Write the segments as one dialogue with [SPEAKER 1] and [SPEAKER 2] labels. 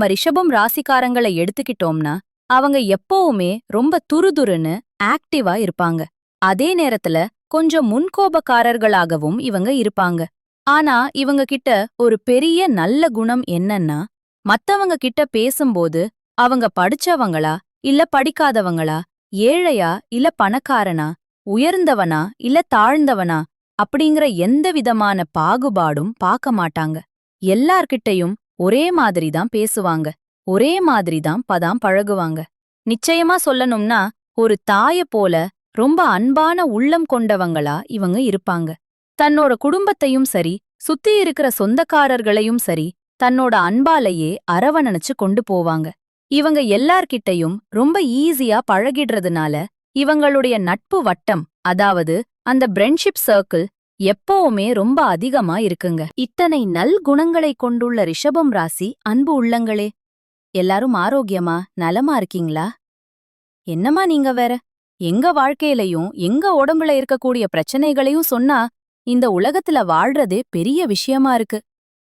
[SPEAKER 1] நம்ம ரிஷபம் ராசிக்காரங்களை எடுத்துக்கிட்டோம்னா அவங்க எப்பவுமே ரொம்ப துருதுருன்னு ஆக்டிவா இருப்பாங்க. அதே நேரத்துல கொஞ்சம் முன்கோபக்காரர்களாகவும் இவங்க இருப்பாங்க. ஆனா இவங்க கிட்ட ஒரு பெரிய நல்ல குணம் என்னன்னா மத்தவங்க கிட்ட பேசும்போது அவங்க படிச்சவங்களா இல்ல படிக்காதவங்களா ஏழையா இல்ல பணக்காரனா உயர்ந்தவனா இல்ல தாழ்ந்தவனா அப்படிங்கிற எந்த விதமான பாகுபாடும் பார்க்க மாட்டாங்க. எல்லார்கிட்டயும் ஒரே மாதிரி தான் பேசுவாங்க. ஒரே மாதிரி தான் பதாம் பழகுவாங்க. நிச்சயமா சொல்லணும்னா ஒரு தாய போல ரொம்ப அன்பான உள்ளம் கொண்டவங்களா இவங்க இருப்பாங்க. தன்னோட குடும்பத்தையும் சரி சுத்தி இருக்கிற சொந்தக்காரர்களையும் சரி தன்னோட அன்பாலேயே அரவணைச்சு கொண்டு போவாங்க. இவங்க எல்லார்கிட்டயும் ரொம்ப ஈஸியா பழகிடுறதுனால இவங்களுடைய நட்பு வட்டம் அதாவது அந்த ஃப்ரெண்ட்ஷிப் சர்க்கிள் எப்பவுமே ரொம்ப அதிகமா இருக்குங்க. இத்தனை நல் குணங்களை கொண்டுள்ள ரிஷபம் ராசி அன்பு உள்ளங்களே. எல்லாரும் ஆரோக்கியமா நலமா இருக்கீங்களா? என்னம்மா நீங்க வேற? எங்க வாழ்க்கையிலயும் எங்க உடம்புல இருக்கக்கூடிய பிரச்சனைகளையும் சொன்னா இந்த உலகத்துல வாழ்றதே பெரிய விஷயமா இருக்கு.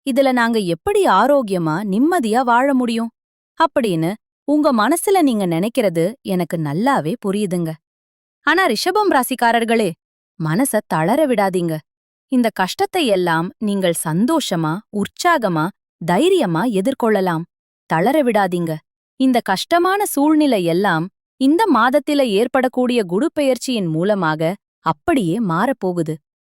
[SPEAKER 1] இதுல நாங்க எப்படி ஆரோக்கியமா நிம்மதியா வாழ முடியும்? அப்படின்னு உங்க மனசுல நீங்க நினைக்கிறது எனக்கு நல்லாவே புரியுதுங்க. ஆனா ரிஷபம் ராசிக்காரர்களே மனச தளர விடாதீங்க. இந்த கஷ்டத்தை எல்லாம் நீங்கள் சந்தோஷமா உற்சாகமா தைரியமா எதிர்கொள்ளலாம். தளர விடாதீங்க. இந்த கஷ்டமான சூழ்நிலை எல்லாம் இந்த மாதத்தில ஏற்படக்கூடிய குடுப்பெயர்ச்சியின் மூலமாக அப்படியே மாறப்போகுது.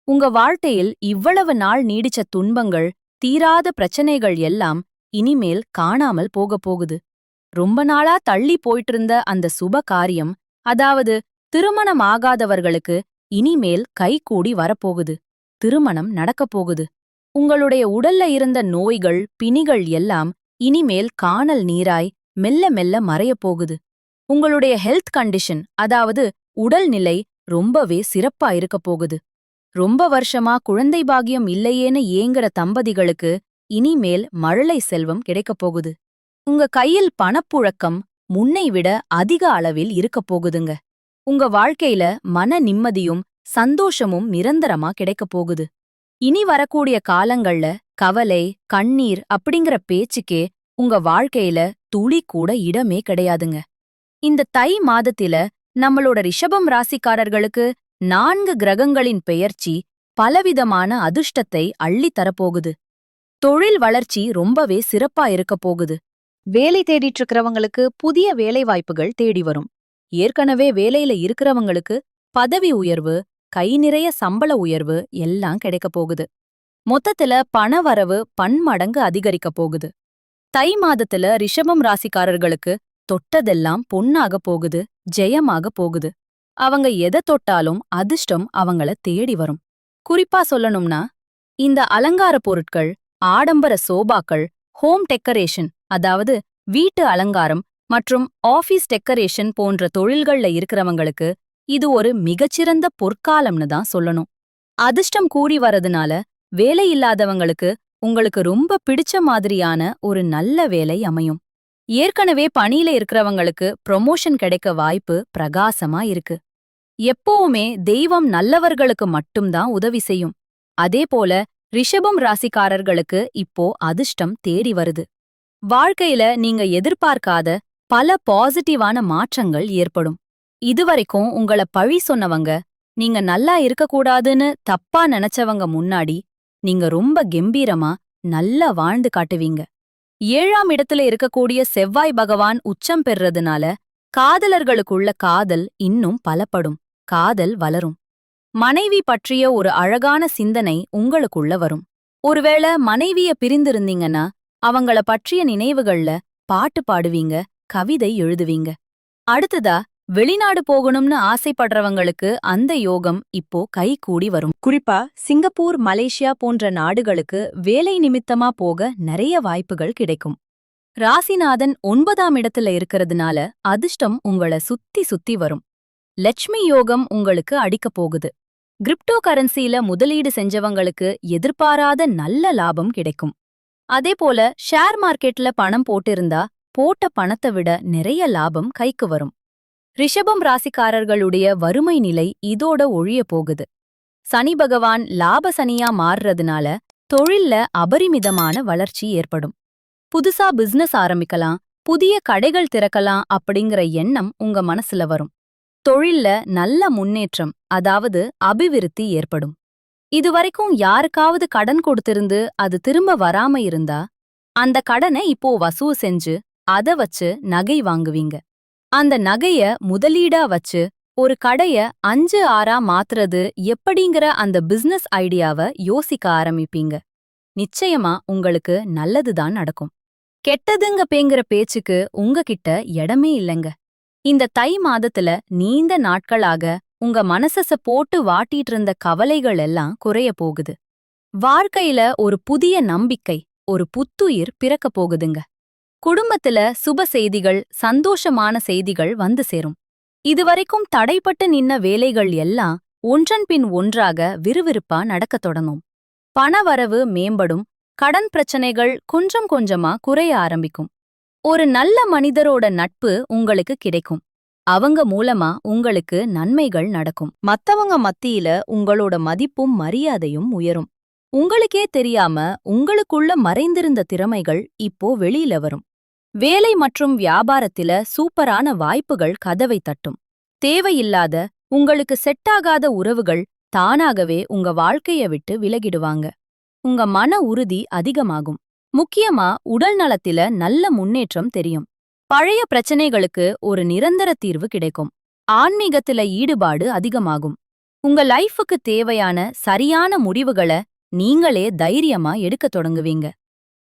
[SPEAKER 1] உங்க வாழ்க்கையில் இவ்வளவு நாள் நீடிச்ச துன்பங்கள் தீராத பிரச்சனைகள் எல்லாம் இனிமேல் காணாமல் போகப் போகுது. ரொம்ப நாளா தள்ளி போயிட்டிருந்த அந்த சுப காரியம் அதாவது திருமணம் ஆகாதவர்களுக்கு இனிமேல் கைகூடி வரப்போகுது. திருமணம் நடக்கப் போகுது. உங்களுடைய உடல்ல இருந்த நோய்கள் பிணிகள் எல்லாம் இனிமேல் காணல் நீராய் மெல்ல மெல்ல மறையப் போகுது. உங்களுடைய ஹெல்த் கண்டிஷன் அதாவது உடல்நிலை ரொம்பவே சிறப்பா இருக்கப் போகுது. ரொம்ப வருஷமா குழந்தை பாகியம் இல்லையேன்னு ஏங்குற தம்பதிகளுக்கு இனிமேல் மழலை செல்வம் கிடைக்கப் போகுது. உங்க கையில் பணப்புழக்கம் முன்னை விட அதிக அளவில் இருக்கப் போகுதுங்க. உங்க வாழ்க்கையில மன நிம்மதியும் சந்தோஷமும் நிரந்தரமா கிடைக்கப் போகுது. இனி வரக்கூடிய காலங்கள்ல கவலை கண்ணீர் அப்படிங்கிற பேச்சுக்கே உங்க வாழ்க்கையில துளி கூட இடமே கிடையாதுங்க. இந்த தை மாதத்தில நம்மளோட ரிஷபம் ராசிக்காரர்களுக்கு நான்கு கிரகங்களின் பெயர்ச்சி பலவிதமான அதிர்ஷ்டத்தை அள்ளித் தரப்போகுது. தொழில் வளர்ச்சி ரொம்பவே சிறப்பா இருக்கப் போகுது. வேலை தேடிட்டு இருக்கிறவங்களுக்கு புதிய வேலைவாய்ப்புகள் தேடி வரும். ஏற்கனவே வேலையில இருக்கிறவங்களுக்கு பதவி உயர்வு கை நிறைய சம்பள உயர்வு எல்லாம் கிடைக்கப் போகுது. மொத்தத்துல பணவரவு பன்மடங்கு அதிகரிக்கப் போகுது. தை மாதத்துல ரிஷபம் ராசிக்காரர்களுக்கு தொட்டதெல்லாம் பொன்னாக போகுது ஜெயமாக போகுது. அவங்க எதை தொட்டாலும் அதிர்ஷ்டம் அவங்கள தேடி வரும். குறிப்பா சொல்லணும்னா இந்த அலங்கார பொருட்கள் ஆடம்பர சோபாக்கள் ஹோம் டெக்கரேஷன் அதாவது வீட்டு அலங்காரம் மற்றும் ஆஃபீஸ் டெக்கரேஷன் போன்ற தொழில்கள்ல இருக்கிறவங்களுக்கு இது ஒரு மிகச்சிறந்த பொற்காலம்னு தான் சொல்லணும். அதிர்ஷ்டம் கூடி வரதுனால வேலை இல்லாதவங்களுக்கு உங்களுக்கு ரொம்ப பிடிச்ச மாதிரியான ஒரு நல்ல வேலை அமையும். ஏற்கனவே பணியில இருக்கிறவங்களுக்கு ப்ரொமோஷன் கிடைக்க வாய்ப்பு பிரகாசமா இருக்கு. எப்பவுமே தெய்வம் நல்லவர்களுக்கு மட்டும்தான் உதவி செய்யும். அதே போல ரிஷபம் ராசிக்காரர்களுக்கு இப்போ அதிர்ஷ்டம் தேடி வருது. வாழ்க்கையில நீங்க எதிர்பார்க்காத பல பாசிட்டிவான மாற்றங்கள் ஏற்படும். இதுவரைக்கும் உங்கள பழி சொன்னவங்க நீங்க நல்லா இருக்கக்கூடாதுன்னு தப்பா நினைச்சவங்க முன்னாடி நீங்க ரொம்ப கெம்பீரமா நல்லா வாழ்ந்து காட்டுவீங்க. ஏழாம் இடத்துல இருக்கக்கூடிய செவ்வாய் பகவான் உச்சம் பெறுறதுனால காதலர்களுக்குள்ள காதல் இன்னும் பலப்படும் காதல் வளரும். மனைவி பற்றிய ஒரு அழகான சிந்தனை உங்களுக்குள்ள வரும். ஒருவேளை மனைவிய பிரிந்திருந்தீங்கன்னா அவங்கள பற்றிய நினைவுகள்ல பாட்டு பாடுவீங்க கவிதை எழுதுவீங்க. அடுத்ததா வெளிநாடு போகணும்னு ஆசைப்படுறவங்களுக்கு அந்த யோகம் இப்போ கை கூடி வரும். குறிப்பா சிங்கப்பூர் மலேசியா போன்ற நாடுகளுக்கு வேலை நிமித்தமா போக நிறைய வாய்ப்புகள் கிடைக்கும். ராசிநாதன் ஒன்பதாம் இடத்துல இருக்கிறதுனால அதிர்ஷ்டம் உங்கள சுத்தி சுத்தி வரும். லட்சுமி யோகம் உங்களுக்கு அடிக்கப் போகுது. கிரிப்டோ கரன்சில முதலீடு செஞ்சவங்களுக்கு எதிர்பாராத நல்ல லாபம் கிடைக்கும். அதே போல ஷேர் மார்க்கெட்ல பணம் போட்டிருந்தா போட்ட பணத்தை விட நிறைய லாபம் கைக்கு வரும். ரிஷபம் ராசிக்காரர்களுடைய வறுமை நிலை இதோட ஒழிய போகுது. சனி பகவான் லாப சனியா மாறுறதுனால தொழில்ல அபரிமிதமான வளர்ச்சி ஏற்படும். புதுசா பிசினஸ் ஆரம்பிக்கலாம் புதிய கடைகள் திறக்கலாம் அப்படிங்கிற எண்ணம் உங்க மனசுல வரும். தொழில்ல நல்ல முன்னேற்றம் அதாவது அபிவிருத்தி ஏற்படும். இதுவரைக்கும் யாருக்காவது கடன் கொடுத்திருந்து அது திரும்ப வராம இருந்தா அந்த கடனை இப்போ வசூல் செஞ்சு அத வச்சு நகை வாங்குவீங்க. அந்த நகைய முதலீடா வச்சு ஒரு கடைய அஞ்சு ஆறா மாத்துறது எப்படிங்கிற அந்த பிசினஸ் ஐடியாவ யோசிக்க ஆரம்பிப்பீங்க. நிச்சயமா உங்களுக்கு நல்லதுதான் நடக்கும். கெட்டதுங்க பேங்கிற பேச்சுக்கு உங்ககிட்ட இடமே இல்லைங்க. இந்த தை மாதத்துல நீண்ட நாட்களாக உங்க மனசச போட்டு வாட்டிட்டு இருந்த கவலைகள் எல்லாம் குறைய போகுது. வாழ்க்கையில ஒரு புதிய நம்பிக்கை ஒரு புத்துயிர் பிறக்க போகுதுங்க. குடும்பத்துல சுப செய்திகள் சந்தோஷமான செய்திகள் வந்து சேரும். இதுவரைக்கும் தடைப்பட்டு நின்ன வேலைகள் எல்லாம் ஒன்றன் பின் ஒன்றாக விறுவிறுப்பா நடக்கத் தொடங்கும். பணவரவு மேம்படும் கடன் பிரச்சனைகள் கொஞ்சம் கொஞ்சமா குறைய ஆரம்பிக்கும். ஒரு நல்ல மனிதரோட நட்பு உங்களுக்கு கிடைக்கும். அவங்க மூலமா உங்களுக்கு நன்மைகள் நடக்கும். மத்தவங்க மத்தியில உங்களோட மதிப்பும் மரியாதையும் உயரும். உங்களுக்கே தெரியாம உங்களுக்குள்ள மறைந்திருந்த திறமைகள் இப்போ வெளியில வரும். வேலை மற்றும் வியாபாரத்தில சூப்பரான வாய்ப்புகள் கதவை தட்டும். தேவையில்லாத உங்களுக்கு செட்டாகாத உறவுகள் தானாகவே உங்க வாழ்க்கைய விட்டு விலகிடுவாங்க. உங்க மன உறுதி அதிகமாகும். முக்கியமா உடல் நலத்தில நல்ல முன்னேற்றம் தெரியும். பழைய பிரச்சனைகளுக்கு ஒரு நிரந்தர தீர்வு கிடைக்கும். ஆன்மீகத்தில ஈடுபாடு அதிகமாகும். உங்க லைஃபுக்கு தேவையான சரியான முடிவுகளை நீங்களே தைரியமா எடுக்கத் தொடங்குவீங்க.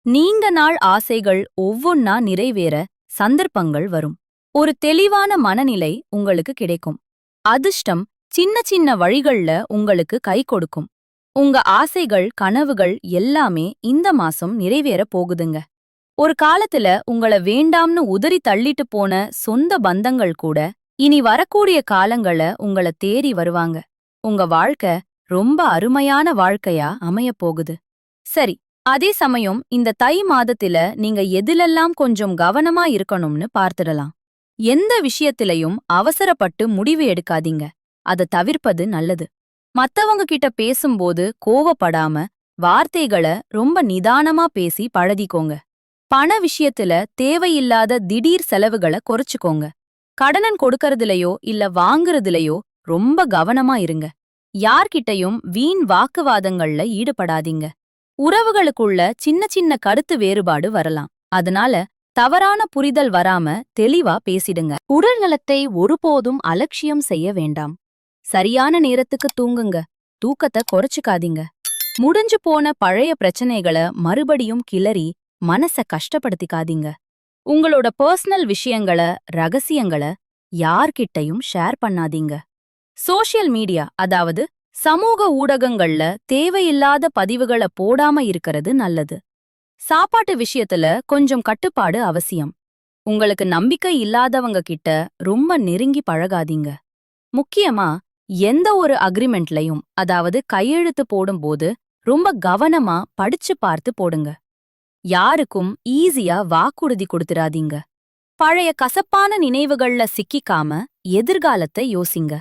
[SPEAKER 1] நீங்க நாள் ஆசைகள் ஒவ்வொன்னா நிறைவேற சந்தர்ப்பங்கள் வரும். ஒரு தெளிவான மனநிலை உங்களுக்கு கிடைக்கும். அதிர்ஷ்டம் சின்ன சின்ன வழிகள்ல உங்களுக்கு கை கொடுக்கும். உங்க ஆசைகள் கனவுகள் எல்லாமே இந்த மாசம் நிறைவேற போகுதுங்க. ஒரு காலத்துல உங்கள வேண்டாம்னு உதறி தள்ளிட்டு போன சொந்த பந்தங்கள் கூட இனி வரக்கூடிய காலங்கள உங்கள தேறி வருவாங்க. உங்க வாழ்க்கை ரொம்ப அருமையான வாழ்க்கையா அமையப் போகுது. சரி அதே சமயம் இந்த தை மாதத்தில நீங்க எதிலெல்லாம் கொஞ்சம் கவனமா இருக்கணும்னு பார்த்திடலாம். எந்த விஷயத்திலையும் அவசரப்பட்டு முடிவு எடுக்காதீங்க. அத தவிர்ப்பது நல்லது. மத்தவங்க கிட்ட பேசும்போது கோவப்படாம வார்த்தைகள ரொம்ப நிதானமா பேசி பழகிக்கோங்க. பண விஷயத்துல தேவையில்லாத திடீர் செலவுகள குறைச்சுக்கோங்க. கடனன் கொடுக்கறதுலயோ இல்ல வாங்குறதுலயோ ரொம்ப கவனமா இருங்க. யார்கிட்டயும் வீண் வாக்குவாதங்கள்ல ஈடுபடாதீங்க. உறவுகளுக்குள்ள சின்ன சின்ன கருத்து வேறுபாடு வரலாம். அதனால தவறான புரிதல் வராம தெளிவா பேசிடுங்க. உடல் நலத்தை ஒருபோதும் அலட்சியம் செய்ய வேண்டாம். சரியான நேரத்துக்கு தூங்குங்க. தூக்கத்தை குறைச்சுக்காதீங்க. முடிஞ்சு போன பழைய பிரச்சனைகள மறுபடியும் கிளறி மனச கஷ்டப்படுத்திக்காதீங்க. உங்களோட பர்சனல் விஷயங்கள ரகசியங்கள யார்கிட்டயும் ஷேர் பண்ணாதீங்க. சோஷியல் மீடியா அதாவது சமூக ஊடகங்கள்ல தேவையில்லாத பதிவுகள போடாம இருக்கறது நல்லது. சாப்பாட்டு விஷயத்துல கொஞ்சம் கட்டுப்பாடு அவசியம். உங்களுக்கு நம்பிக்கை இல்லாதவங்க கிட்ட ரொம்ப நெருங்கி பழகாதீங்க. முக்கியமா எந்த ஒரு அக்ரிமெண்ட்லயும் அதாவது கையெழுத்து போடும்போது ரொம்ப கவனமா படிச்சு பார்த்து போடுங்க. யாருக்கும் ஈஸியா வாக்குறுதி கொடுத்துடாதீங்க பழைய கசப்பான நினைவுகள்ல சிக்கிக்காம எதிர்காலத்தை யோசிங்க.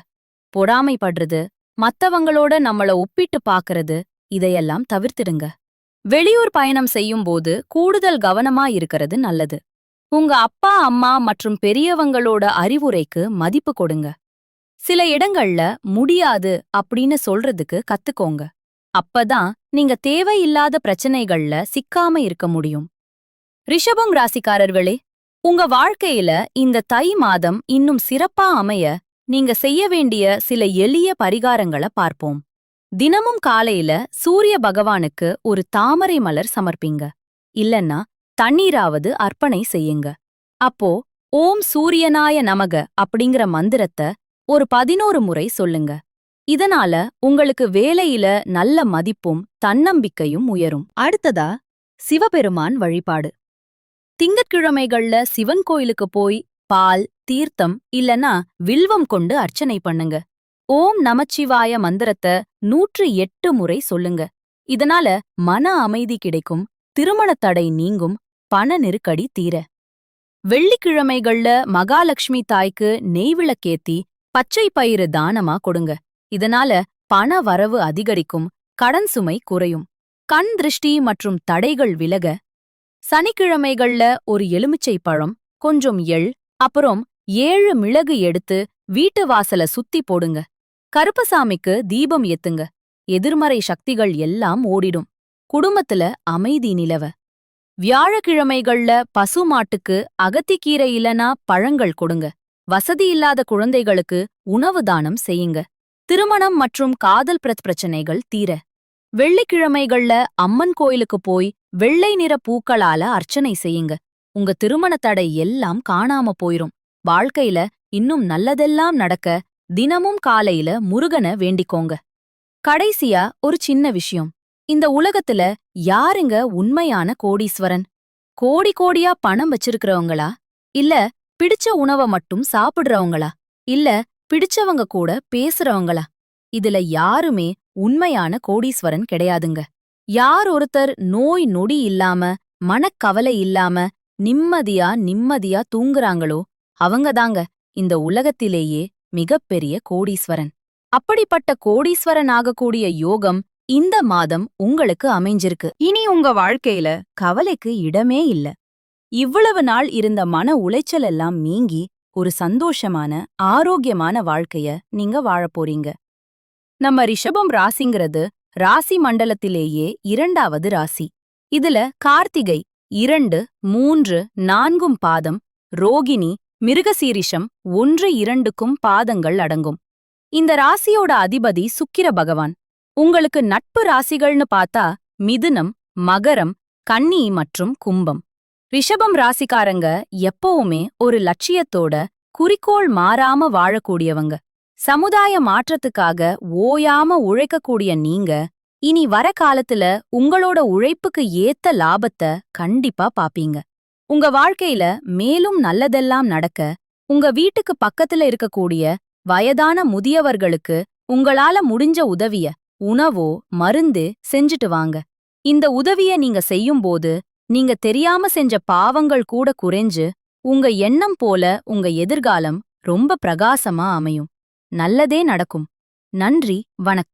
[SPEAKER 1] பொறாமைப்படுறது மத்தவங்களோட நம்மள ஒப்பிட்டு பாக்குறது இதையெல்லாம் தவிர்த்திடுங்க. வெளியூர் பயணம் செய்யும்போது கூடுதல் கவனமா இருக்கிறது நல்லது. உங்க அப்பா அம்மா மற்றும் பெரியவங்களோட அறிவுரைக்கு மதிப்பு கொடுங்க. சில இடங்கள்ல முடியாது அப்படின்னு சொல்றதுக்கு கத்துக்கோங்க. அப்பதான் நீங்க தேவையில்லாத பிரச்சனைகள்ல சிக்காம இருக்க முடியும். ரிஷபம் ராசிக்காரர்களே உங்க வாழ்க்கையில இந்த தை மாதம் இன்னும் சிறப்பா அமைய நீங்க செய்ய வேண்டிய சில எளிய பரிகாரங்கள பார்ப்போம். தினமும் காலையில சூரிய பகவானுக்கு ஒரு தாமரை மலர் சமர்ப்பிங்க. இல்லன்னா தண்ணீராவது அர்ப்பணை செய்யுங்க. அப்போ ஓம் சூரியனாய நமக அப்படிங்கிற மந்திரத்தை ஒரு பதினோரு முறை சொல்லுங்க. இதனால உங்களுக்கு வேலையில நல்ல மதிப்பும் தன்னம்பிக்கையும் உயரும். அடுத்ததா சிவபெருமான் வழிபாடு. திங்கட்கிழமைகள்ல சிவன் கோயிலுக்கு போய் பால் தீர்த்தம் இல்லனா வில்வம் கொண்டு அர்ச்சனை பண்ணுங்க. ஓம் நமச்சிவாய மந்திரத்தை நூற்று எட்டு முறை சொல்லுங்க. இதனால மன அமைதி கிடைக்கும் திருமணத் தடை நீங்கும் பண நெருக்கடி தீர. வெள்ளிக்கிழமைகள்ல மகாலட்சுமி தாய்க்கு நெய்விளக்கேத்தி பச்சை பயிறு தானமா கொடுங்க. இதனால பண வரவு அதிகரிக்கும் கடன் சுமை குறையும். கண் திருஷ்டி மற்றும் தடைகள் விலக. சனிக்கிழமைகள்ல ஒரு எலுமிச்சை பழம் கொஞ்சம் எள் அப்புறம் ஏழு மிளகு எடுத்து வீட்டு வாசல சுத்தி போடுங்க. கருப்பசாமிக்கு தீபம் ஏத்துங்க. எதிர்மறை சக்திகள் எல்லாம் ஓடிடும். குடும்பத்துல அமைதி நிலவ. வியாழக்கிழமைகள்ல பசு மாட்டுக்கு அகத்திக்கீரை இல்லனா பழங்கள் கொடுங்க. வசதி இல்லாத குழந்தைகளுக்கு உணவு தானம் செய்யுங்க. திருமணம் மற்றும் காதல் பிரத் பிரச்சனைகள் தீர. வெள்ளிக்கிழமைகள்ல அம்மன் கோயிலுக்கு போய் வெள்ளை நிற பூக்களால அர்ச்சனை செய்யுங்க. உங்க திருமண தடை எல்லாம் காணாம போயிரும். வாழ்க்கையில இன்னும் நல்லதெல்லாம் நடக்க தினமும் காலையில முருகனை வேண்டிக்கோங்க. கடைசியா ஒரு சின்ன விஷயம். இந்த உலகத்துல யாருங்க உண்மையான கோடீஸ்வரன்? கோடி கோடியா பணம் வச்சிருக்கிறவங்களா? இல்ல பிடிச்ச உணவை மட்டும் சாப்பிடுறவங்களா? இல்ல பிடிச்சவங்க கூட பேசுறவங்களா? இதுல யாருமே உண்மையான கோடீஸ்வரன் கிடையாதுங்க. யார் ஒருத்தர் நோய் நொடி இல்லாம மனக்கவலை இல்லாம நிம்மதியா நிம்மதியா தூங்குறாங்களோ அவங்கதாங்க இந்த உலகத்திலேயே மிகப்பெரிய கோடீஸ்வரன். அப்படிப்பட்ட கோடீஸ்வரன் ஆகக்கூடிய யோகம் இந்த மாதம் உங்களுக்கு அமைஞ்சிருக்கு. இனி உங்க வாழ்க்கையில கவலைக்கு இடமே இல்ல. இவ்வளவு நாள் இருந்த மன உளைச்சல் எல்லாம் நீங்கி ஒரு சந்தோஷமான ஆரோக்கியமான வாழ்க்கைய நீங்க வாழப் போறீங்க. நம்ம ரிஷபம் ராசிங்கிறது ராசி மண்டலத்திலேயே இரண்டாவது ராசி. இதுல கார்த்திகை இரண்டு மூன்று நான்கும் பாதம் ரோகிணி மிருகசீரிஷம் ஒன்று இரண்டுக்கும் பாதங்கள் அடங்கும். இந்த ராசியோட அதிபதி சுக்கிர பகவான். உங்களுக்கு நட்பு ராசிகள்னு பார்த்தா மிதுனம் மகரம் கன்னி மற்றும் கும்பம். ரிஷபம் ராசிக்காரங்க எப்பவுமே ஒரு லட்சியத்தோட குறிக்கோள் மாறாம வாழக்கூடியவங்க. சமுதாய மாற்றத்துக்காக ஓயாம உழைக்கக்கூடிய நீங்க இனி வர காலத்துல உங்களோட உழைப்புக்கு ஏத்த லாபத்தை கண்டிப்பா பாப்பீங்க. உங்க வாழ்க்கையில மேலும் நல்லதெல்லாம் நடக்க உங்க வீட்டுக்கு பக்கத்துல இருக்கக்கூடிய வயதான முதியவர்களுக்கு உங்களால முடிஞ்ச உதவிய உணவோ மருந்து செஞ்சுட்டு வாங்க. இந்த உதவிய நீங்க செய்யும்போது நீங்க தெரியாம செஞ்ச பாவங்கள் கூட குறைஞ்சு உங்க எண்ணம் போல உங்க எதிர்காலம் ரொம்ப பிரகாசமா அமையும். நல்லதே நடக்கும். நன்றி வணக்கம்.